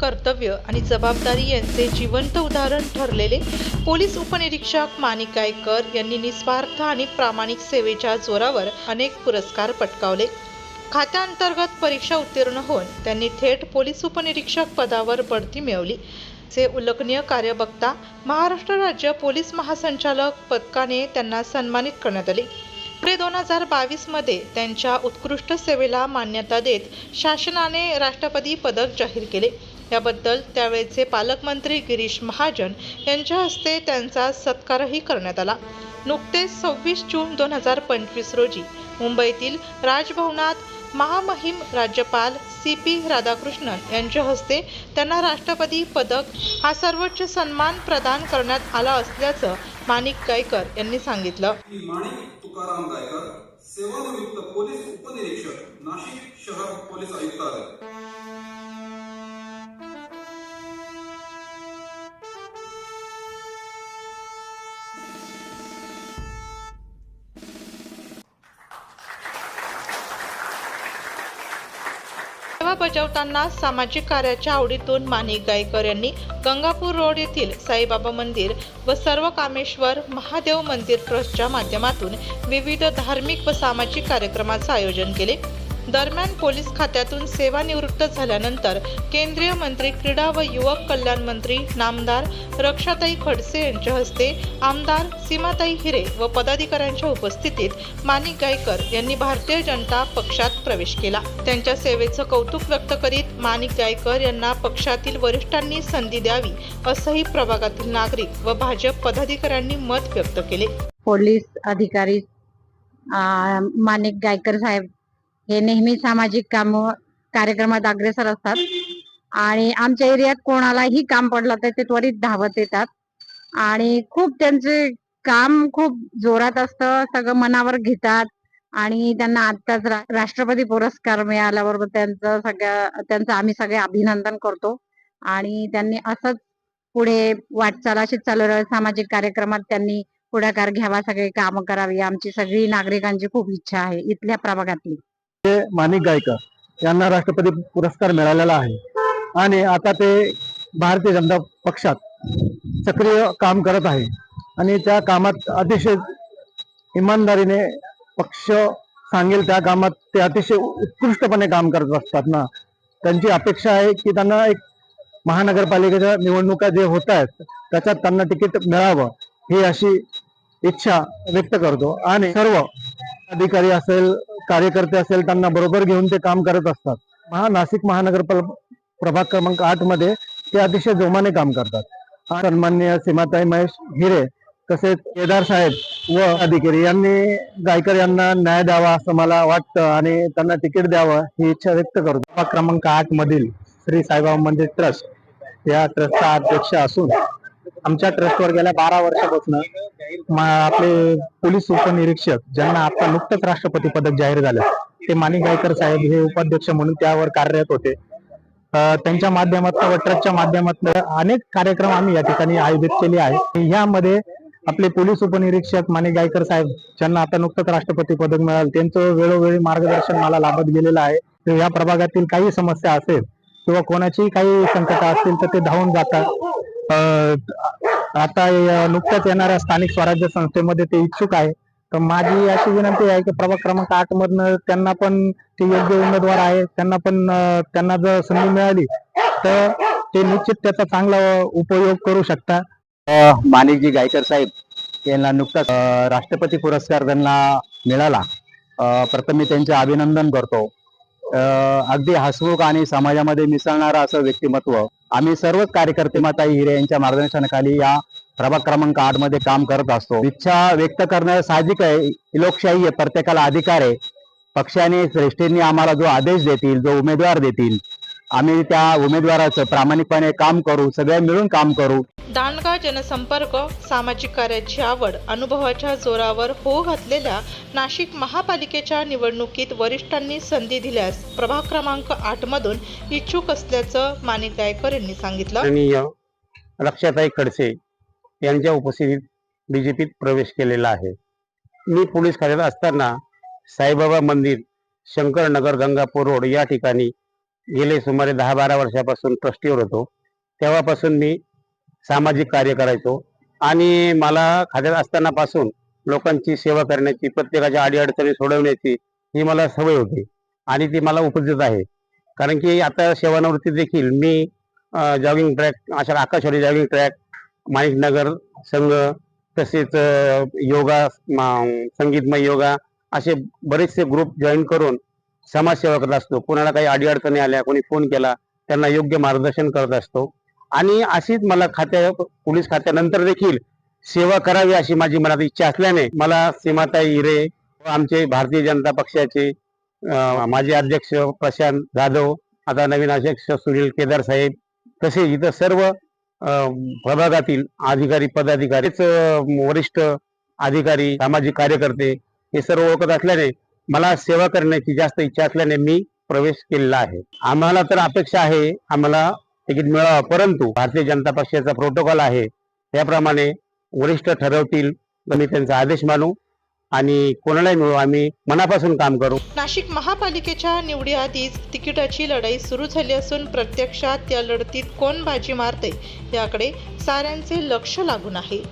कर्तव्य आणि जबाबदारी यांचे जिवंत उदाहरण ठरलेले पोलीस उपनिरीक्षक मानिकायकर यांनी निस्वार्थ आणि प्रामाणिक सेवेच्या जोरावर अनेक पुरस्कार पटकावले. खात्याअंतर्गत परीक्षा उत्तीर्ण होऊन त्यांनी थेट पोलीस उपनिरीक्षक पदावर बढती मिळवली. चे उल्लेखनीय कार्य बघता महाराष्ट्र राज्य पोलीस महासंचालक पदकाने त्यांना सन्मानित करण्यात आले. पुढे दोन हजार बावीसमध्ये त्यांच्या उत्कृष्ट सेवेला मान्यता देत शासनाने राष्ट्रपती पदक जाहीर केले. याबद्दल त्यावेळचे पालकमंत्री गिरीश महाजन यांच्या हस्ते त्यांचा सत्कारही करण्यात आला. नुकतेच सव्वीस जून दोन हजार पंचवीस रोजी मुंबईतील राजभवनात महामहिम राज्यपाल सी पी राधाकृष्णन यांच्या हस्ते त्यांना राष्ट्रपती पदक हा सर्वोच्च सन्मान प्रदान करण्यात आला असल्याचं माणिक गायकर यांनी सांगितलं. माणिक तुकाराम गायकर सेवानिवृत्त पोलीस उपनिरीक्षक नाशिक शहर पोलीस आयुक्तालय. सेवा बजावताना सामाजिक कार्याच्या आवडीतून माणिक गायकर यांनी गंगापूर रोड येथील साईबाबा मंदिर व सर्व कामेश्वर महादेव मंदिर ट्रस्टच्या माध्यमातून विविध धार्मिक व सामाजिक कार्यक्रमाचं आयोजन केले. दरम्यान पोलीस खात्यातून सेवानिवृत्त झाल्यानंतर केंद्रीय मंत्री क्रीडा व युवक कल्याण मंत्री नामदार रक्षाताई खडसे यांच्या हस्ते आमदार सीमाताई हिरे व पदाधिकाऱ्यांच्या उपस्थितीत माणिक गायकर यांनी भारतीय जनता पक्षात प्रवेश केला. त्यांच्या सेवेचं कौतुक व्यक्त करीत माणिक गायकर यांना पक्षातील वरिष्ठांनी संधी द्यावी असंही प्रभागातील नागरिक व भाजप पदाधिकाऱ्यांनी मत व्यक्त केले. पोलीस अधिकारी माणिक गायकर साहेब हे नेहमी सामाजिक काम कार्यक्रमात अग्रेसर असतात. आणि आमच्या एरियात कोणालाही काम पडलं तर ते त्वरित धावत येतात. आणि खूप त्यांचे काम खूप जोरात असतं सगळं मनावर घेतात. आणि त्यांना आत्ताच राष्ट्रपती पुरस्कार मिळाल्याबरोबर त्यांचं सगळ्या त्यांचं आम्ही सगळे अभिनंदन करतो. आणि त्यांनी असंच पुढे वाटचाल अशीच चालू राहावी. सामाजिक कार्यक्रमात त्यांनी पुढाकार घ्यावा सगळे काम करावी. आमची सगळी नागरिकांची खूप इच्छा आहे इथल्या प्रभागातली. माणिक गायकर यांना राष्ट्रपती पुरस्कार मिळालेला आहे. आणि आता ते भारतीय जनता पक्षात सक्रिय काम करत आहे. आणि त्या कामात अतिशय इमानदारीने पक्ष सांगेल त्या कामात ते अतिशय उत्कृष्टपणे काम करत असतात ना. त्यांची अपेक्षा आहे की त्यांना एक महानगरपालिकेच्या निवडणुका जे होत आहेत त्याच्यात त्यांना तिकीट मिळावं ही अशी इच्छा व्यक्त करतो. आणि सर्व अधिकारी असेल कार्यकर्ते असेल त्यांना बरोबर घेऊन ते काम करत असतात. महा नाशिक महानगर प्रभाग क्रमांक आठमध्ये ते अतिशय जोमाने काम करतात. सन्मान्य सीमाताई महेश हिरे तसेच केदार साहेब व अधिकारी यांनी गायकर यांना न्याय द्यावा असं मला वाटतं आणि त्यांना तिकीट द्यावं ही इच्छा व्यक्त करतो प्रभाग क्रमांक आठ मधील श्री साईबाबा मंदिर ट्रस्ट या ट्रस्टचा अध्यक्ष असून आमच्या ट्रस्टवर गेल्या बारा वर्षापासून आपले पोलीस उपनिरीक्षक ज्यांना आता नुकतंच राष्ट्रपती पदक जाहीर झालं ते माणिक गायकर साहेब हे उपाध्यक्ष म्हणून त्यावर कार्यरत होते. त्यांच्या माध्यमातून व ट्रस्टच्या माध्यमातून अनेक कार्यक्रम आम्ही या ठिकाणी आयोजित केले आहे. यामध्ये आपले पोलीस उपनिरीक्षक माणिक गायकर साहेब ज्यांना आता नुकतंच राष्ट्रपती पदक मिळालं त्यांचं वेळोवेळी मार्गदर्शन मला लाभत गेलेलं आहे. या प्रभागातील काही समस्या असेल किंवा कोणाची काही संकट असतील तर ते धावून जातात. आता नुकत्याच येणाऱ्या स्थानिक स्वराज्य संस्थेमध्ये ते इच्छुक आहे. तर माझी अशी विनंती आहे की प्रभाग क्रमांक आठ मधनं त्यांना पण ते योग्य उमेदवार आहे. त्यांना पण त्यांना जर संधी मिळाली तर ते निश्चित त्याचा चांगला उपयोग करू शकतात माणिकजी गायकर साहेब यांना नुकताच राष्ट्रपती पुरस्कार त्यांना मिळाला. प्रथम मी त्यांचे अभिनंदन करतो. अगदी हसमुख आणि समाजामध्ये मिसळणारं असं व्यक्तिमत्व आम्ही सर्वच कार्यकर्ते माता हिरे यांच्या मार्गदर्शनाखाली या प्रभाग क्रमांक आठमध्ये काम करत असतो. इच्छा व्यक्त करणं साहजिक आहे. लोकशाही आहे. प्रत्येकाला अधिकार आहे. पक्षाने श्रेष्ठींनी आम्हाला जो आदेश देतील जो उमेदवार देतील आम्ही त्या उमेदवाराचं प्रामाणिकपणे काम करू सगळे मिळून काम करू. दांडगा जनसंपर्क सामाजिक कार्याची आवड अनुभवाच्या जोरावर हो घातलेल्या नाशिक महापालिकेच्या निवडणुकीत वरिष्ठांनी संधी दिल्यास प्रभाग क्रमांक आठ मधून इच्छुक असल्याचं माणिक गायकर यांनी सांगितलं. रक्षाताई खडसे यांच्या उपस्थितीत बीजेपीत प्रवेश केलेला आहे. मी पोलीस खात्यात असताना साईबाबा मंदिर शंकरनगर गंगापूर रोड या ठिकाणी गेले सुमारे दहा बारा वर्षापासून ट्रस्टीवर होतो. तेव्हापासून मी सामाजिक कार्य करायचो. आणि मला खात्यात असतानापासून लोकांची सेवा करण्याची प्रत्येकाच्या अडीअडचणी सोडवण्याची ही मला सवय होती. आणि ती मला उपजत आहे. कारण की आता सेवानिवृत्ती देखील मी जॉगिंग ट्रॅक अशा आकाशवाणी जॉगिंग ट्रॅक माणिकनगर संघ तसेच योगा संगीतमय योगा असे बरेचसे ग्रुप जॉईन करून समाजसेवा करत असतो. कोणाला काही अडीअडचणी आल्या कोणी फोन केला त्यांना योग्य मार्गदर्शन करत असतो. आणि अशीच मला खात्या पोलीस खात्यानंतर देखील सेवा करावी अशी माझी मनात इच्छा असल्याने मला सीमाताई हिरे आमचे भारतीय जनता पक्षाचे माझे माजी अध्यक्ष प्रशांत जाधव आता नवीन अध्यक्ष सुनील केदार साहेब तसेच इथं सर्व प्रभागातील अधिकारी पदाधिकारीच वरिष्ठ अधिकारी सामाजिक कार्यकर्ते हे सर्व ओळखत असल्याने मला सेवा करण्याची जास्त इच्छा असल्याने मी प्रवेश केलेला आहे. आम्हाला तर अपेक्षा आहे आम्हाला तिकीट मिळावं परंतु भारतीय जनता पक्षाचा प्रोटोकॉल आहे. त्याप्रमाणे वरिष्ठ ठरवतील मी त्यांचा आदेश मानू आणि कोणालाही मिळू आम्ही मनापासून काम करू. नाशिक महापालिकेच्या निवडीआधीच तिकिटाची लढाई सुरू झाली असून प्रत्यक्षात या लढतीत कोण बाजी मारते याकडे साऱ्यांचे लक्ष लागून आहे.